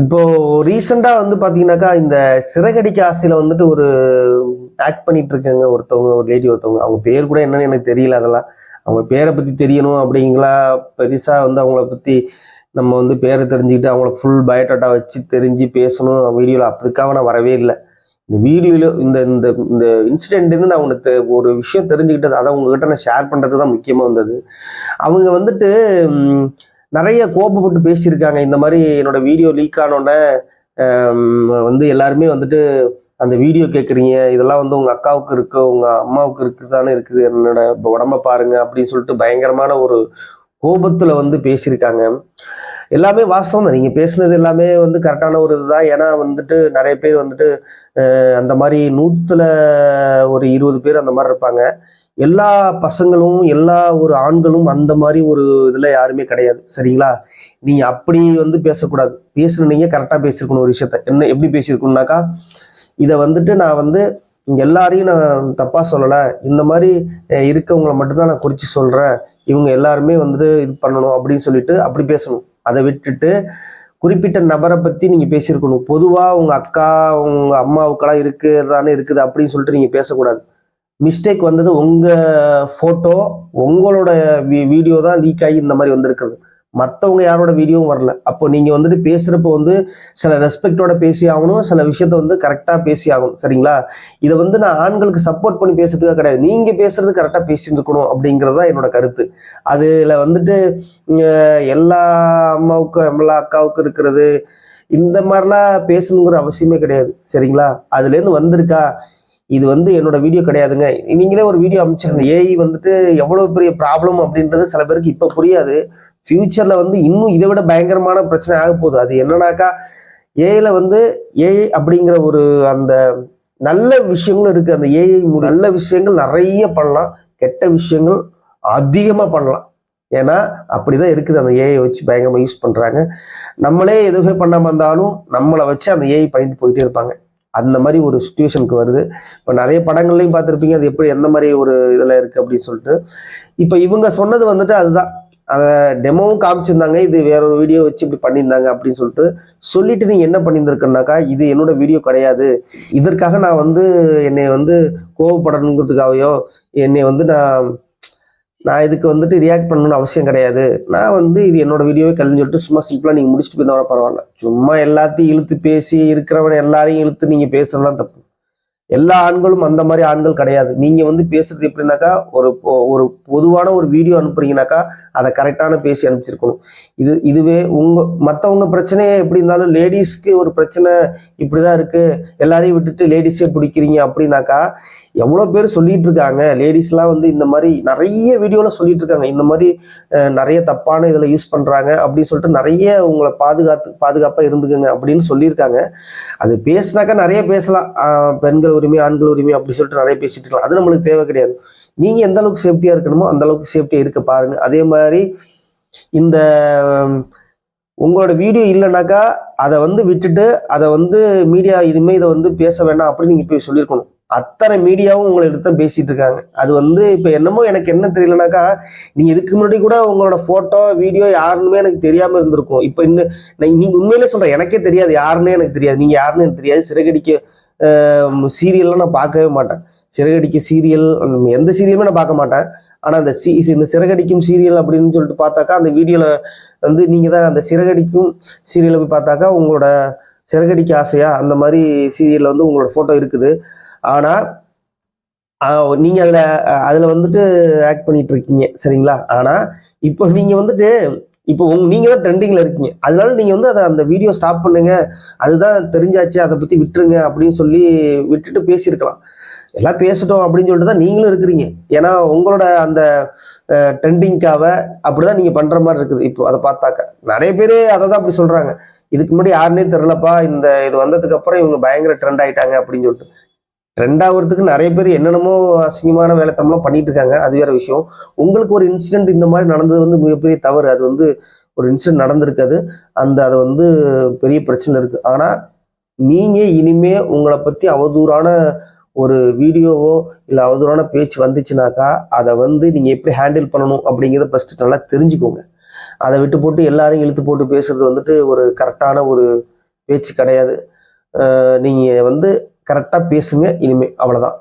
இப்போ ரீசெண்டா வந்து பாத்தீங்கன்னாக்கா இந்த சிறகடிக்க ஆசையில வந்துட்டு ஒரு ஆக்ட் பண்ணிட்டு இருக்காங்க. ஒருத்தவங்க ஒரு லேடி ஒருத்தவங்க. அவங்க பேர் கூட என்னன்னு எனக்கு தெரியல அதெல்லாம். அவங்க பேரை பத்தி தெரியணும் அப்படிங்களா? பெருசா வந்து அவங்கள பத்தி நம்ம வந்து பேரை தெரிஞ்சுக்கிட்டு அவங்கள ஃபுல் பயோடாட்டா வச்சு தெரிஞ்சு பேசணும். வீடியோல அதுக்காக நான் வரவே இல்லை. இந்த வீடியோல இந்த இந்த இந்த இன்சிடென்ட் இருந்து நான் உனக்கு ஒரு விஷயம் தெரிஞ்சுக்கிட்டது அதை உங்ககிட்ட நான் ஷேர் பண்றது தான் முக்கியமா வந்தது. அவங்க வந்துட்டு நிறைய கோபப்பட்டு பேசியிருக்காங்க. இந்த மாதிரி என்னோட வீடியோ லீக் ஆனோடனே வந்து எல்லாருமே வந்துட்டு அந்த வீடியோ கேட்குறீங்க இதெல்லாம் வந்து உங்கள் அக்காவுக்கு இருக்கு உங்கள் அம்மாவுக்கு இருக்கு தானே இருக்குது. என்னோட உடம்ப பாருங்க அப்படின்னு சொல்லிட்டு பயங்கரமான ஒரு கோபத்தில் வந்து பேசியிருக்காங்க. எல்லாமே வாஸ்தவம் தான். நீங்கள் பேசுனது எல்லாமே வந்து கரெக்டான ஒரு இதுதான். ஏன்னா வந்துட்டு நிறைய பேர் வந்துட்டு அந்த மாதிரி நூற்றுல ஒரு இருபது பேர் அந்த மாதிரி இருப்பாங்க. எல்லா பசங்களும் எல்லா ஒரு ஆண்களும் அந்த மாதிரி ஒரு இதில் யாருமே கிடையாது. சரிங்களா? நீங்கள் அப்படி வந்து பேசக்கூடாது. பேசுன கரெக்டாக பேசியிருக்கணும் ஒரு விஷயத்த. என்ன எப்படி பேசியிருக்கணும்னாக்கா இதை வந்துட்டு நான் வந்து இங்கே எல்லாரையும் நான் தப்பாக சொல்லலை. இந்த மாதிரி இருக்கவங்களை மட்டும்தான் நான் குறித்து சொல்கிறேன் இவங்க எல்லாருமே வந்துட்டு இது பண்ணணும் அப்படின்னு சொல்லிட்டு அப்படி பேசணும். அதை விட்டுட்டு குறிப்பிட்ட நபரை பற்றி நீங்கள் பேசியிருக்கணும் பொதுவாக உங்கள் அக்கா உங்கள் அம்மாவுக்கெல்லாம் இருக்குதானே இருக்குது அப்படின்னு சொல்லிட்டு நீங்கள் பேசக்கூடாது. மிஸ்டேக் வந்தது உங்கள் ஃபோட்டோ உங்களோட வீடியோ தான் லீக் ஆகி இந்த மாதிரி வந்திருக்கிறது மற்றவங்க யாரோட வீடியோவும் வரல. அப்போ நீங்கள் வந்துட்டு பேசுகிறப்போ வந்து சில ரெஸ்பெக்டோட பேசி ஆகணும் சில விஷயத்த வந்து கரெக்டாக பேசி ஆகணும். சரிங்களா? இதை வந்து நான் ஆண்களுக்கு சப்போர்ட் பண்ணி பேசுறதுக்காக கிடையாது. நீங்கள் பேசுறது கரெக்டாக பேசியிருந்துக்கணும் அப்படிங்கிறது தான் என்னோட கருத்து. அதில் வந்துட்டு எல்லா அம்மாவுக்கும் எல்லா அக்காவுக்கும் இருக்கிறது இந்த மாதிரிலாம் பேசணுங்கிற அவசியமே கிடையாது. சரிங்களா? அதுலேருந்து வந்திருக்கா? இது வந்து என்னோட வீடியோ கிடையாதுங்க. நீங்களே ஒரு வீடியோ அமைச்சிருங்க. ஏஐ வந்துட்டு எவ்வளவு பெரிய ப்ராப்ளம் அப்படின்றது சில பேருக்கு இப்ப புரியாது. ஃபியூச்சர்ல வந்து இன்னும் இதை விட பயங்கரமான பிரச்சனை ஆக போகுது. அது என்னன்னாக்கா ஏஐல வந்து ஏஐ அப்படிங்கிற ஒரு அந்த நல்ல விஷயங்களும் இருக்கு. அந்த ஏஐ நல்ல விஷயங்கள் நிறைய பண்ணலாம். கெட்ட விஷயங்கள் அதிகமா பண்ணலாம். ஏன்னா அப்படிதான் இருக்குது. அந்த ஏஐ வச்சு பயங்கரமா யூஸ் பண்றாங்க. நம்மளே எதுவுமே பண்ணாம இருந்தாலும் நம்மளை வச்சு அந்த ஏஐ பண்ணிட்டு போயிட்டே இருப்பாங்க. அந்த மாதிரி ஒரு சுச்சுவேஷனுக்கு வருது. இப்போ நிறைய படங்கள்லையும் பார்த்துருப்பீங்க அது எப்படி எந்த மாதிரி ஒரு இதில் இருக்குது அப்படின்னு சொல்லிட்டு. இப்போ இவங்க சொன்னது வந்துட்டு அதுதான். அதை டெமோவும் காமிச்சிருந்தாங்க இது வேற ஒரு வீடியோ வச்சு இப்படி பண்ணியிருந்தாங்க அப்படின்னு சொல்லிட்டு சொல்லிட்டு நீங்கள் என்ன பண்ணியிருந்திருக்கனாக்கா இது என்னோட வீடியோ கிடையாது. இதற்காக நான் வந்து என்னை வந்து கோவப்படணுங்கிறதுக்காகவோ என்னை வந்து நான் நான் இதுக்கு வந்துட்டு ரியாக்ட் பண்ணணும்னு அவசியம் கிடையாது. நான் வந்து இது என்னோட வீடியோவே கல்வின்னு சொல்லிட்டு சும்மா சிம்பிளாக நீங்கள் முடிச்சுட்டு போயிருந்தா பரவாயில்ல. சும்மா எல்லாத்தையும் இழுத்து பேசி இருக்கிறவனை எல்லாரையும் இழுத்து நீங்கள் பேசுறதுலாம் தப்பு. எல்லா ஆண்களும் அந்த மாதிரி ஆண்கள் கிடையாது. நீங்கள் வந்து பேசுறது எப்படின்னாக்கா ஒரு ஒரு பொதுவான ஒரு வீடியோ அனுப்புறீங்கனாக்கா அதை கரெக்டான பேசி அனுப்பிச்சிருக்கணும். இது இதுவே உங்கள் மற்றவங்க பிரச்சனையே எப்படி இருந்தாலும் லேடிஸ்க்கு ஒரு பிரச்சனை இப்படி தான் இருக்குது எல்லாரையும் விட்டுட்டு லேடிஸே பிடிக்கிறீங்க அப்படின்னாக்கா எவ்வளோ பேர் சொல்லிட்டு இருக்காங்க? லேடிஸ்லாம் வந்து இந்த மாதிரி நிறைய வீடியோவில் சொல்லிட்டு இருக்காங்க. இந்த மாதிரி நிறைய தப்பான இதில் யூஸ் பண்ணுறாங்க அப்படின்னு சொல்லிட்டு நிறைய உங்களை பாதுகாத்து பாதுகாப்பாக இருந்துக்குங்க அப்படின்னு சொல்லியிருக்காங்க. அது பேசினாக்கா நிறைய பேசலாம். பெண்கள் உரிமை ஆண்கள் உரிமை அப்படி சொல்லிட்டு நிறைய பேசிட்டு இருக்கலாம். அது நம்மளுக்கு தேவை கிடையாது. நீங்கள் எந்த அளவுக்கு சேஃப்டியாக இருக்கணுமோ அந்த அளவுக்கு சேஃப்டியாக இருக்க பாருங்க. அதே மாதிரி இந்த உங்களோட வீடியோ இல்லைனாக்கா அதை வந்து விட்டுட்டு அதை வந்து மீடியா இனிமேல் இதை வந்து பேச வேண்டாம் அப்படின்னு நீங்கள் போய் சொல்லியிருக்கணும். அத்தனை மீடியாவும் உங்களை எடுத்து தான் பேசிட்டு இருக்காங்க. அது வந்து இப்போ என்னமோ எனக்கு என்ன தெரியலனாக்கா நீங்க இதுக்கு முன்னாடி கூட உங்களோட போட்டோ வீடியோ யாருன்னுமே எனக்கு தெரியாம இருந்திருக்கும். இப்போ இன்னும் நான் நீங்க உண்மையிலே சொல்றேன் எனக்கே தெரியாது யாருன்னே எனக்கு தெரியாது. நீங்க யாருன்னு எனக்கு தெரியாது. சிறகடிக்க சீரியல்லாம் நான் பார்க்கவே மாட்டேன். சிறகடிக்க சீரியல் எந்த சீரியலுமே நான் பார்க்க மாட்டேன். ஆனால் அந்த சி இந்த சிறகடிக்கும் சீரியல் அப்படின்னு சொல்லிட்டு பார்த்தாக்கா அந்த வீடியோவில் வந்து நீங்கள் தான் அந்த சிறகடிக்கும் சீரியலை போய் பார்த்தாக்கா உங்களோட சிறகடிக்க ஆசையா அந்த மாதிரி சீரியலில் வந்து உங்களோட ஃபோட்டோ இருக்குது. ஆனால் நீங்கள் அதில் அதில் வந்துட்டு ஆக்ட் பண்ணிட்டு இருக்கீங்க சரிங்களா? ஆனால் இப்போ நீங்கள் வந்துட்டு இப்போ உங் நீங்கள் தான் ட்ரெண்டிங்கில் இருக்கீங்க. அதனால நீங்கள் வந்து அதை அந்த வீடியோ ஸ்டாப் பண்ணுங்க. அதுதான் தெரிஞ்சாச்சு. அதை பற்றி விட்டுருங்க அப்படின்னு சொல்லி விட்டுட்டு பேசியிருக்கலாம். எல்லாம் பேசட்டும் அப்படின்னு சொல்லிட்டு தான் நீங்களும் இருக்கிறீங்க. ஏன்னா உங்களோட அந்த ட்ரெண்டிங்காக அப்படிதான் நீங்கள் பண்ணுற மாதிரி இருக்குது. இப்போ அதை பார்த்தாக்க. நிறைய பேர் அதை தான் அப்படி சொல்கிறாங்க இதுக்கு முன்னாடி யாருன்னே தெரிலப்பா. இந்த இது வந்ததுக்கப்புறம் இவங்க பயங்கர ட்ரெண்ட் ஆகிட்டாங்க அப்படின்னு சொல்லிட்டு. ரெண்டாவதுக்கு நிறைய பேர் என்னென்னமோ அசிங்கமான வேலைத்தனம்லாம் பண்ணிட்டு இருக்காங்க அது வேற விஷயம். உங்களுக்கு ஒரு இன்சிடென்ட் இந்த மாதிரி நடந்தது வந்து மிகப்பெரிய தவறு. அது வந்து ஒரு இன்சிடென்ட் நடந்திருக்காது. அந்த அதை வந்து பெரிய பிரச்சனை இருக்கு. ஆனா நீங்க இனிமே உங்களை பத்தி அவதூறான ஒரு வீடியோவோ இல்லை அவதூறான பேச்சு வந்துச்சுனாக்கா அதை வந்து நீங்க எப்படி ஹேண்டில் பண்ணணும் அப்படிங்கிறத ஃபர்ஸ்ட் நல்லா தெரிஞ்சுக்கோங்க. அதை விட்டு போட்டு எல்லாரையும் இழுத்து போட்டு பேசுறது வந்துட்டு ஒரு கரெக்டான ஒரு பேச்சு கிடையாது. நீங்கள் நீங்க வந்து கரெக்டாக பேசுங்க இனிமேல் அவ்வளோதான்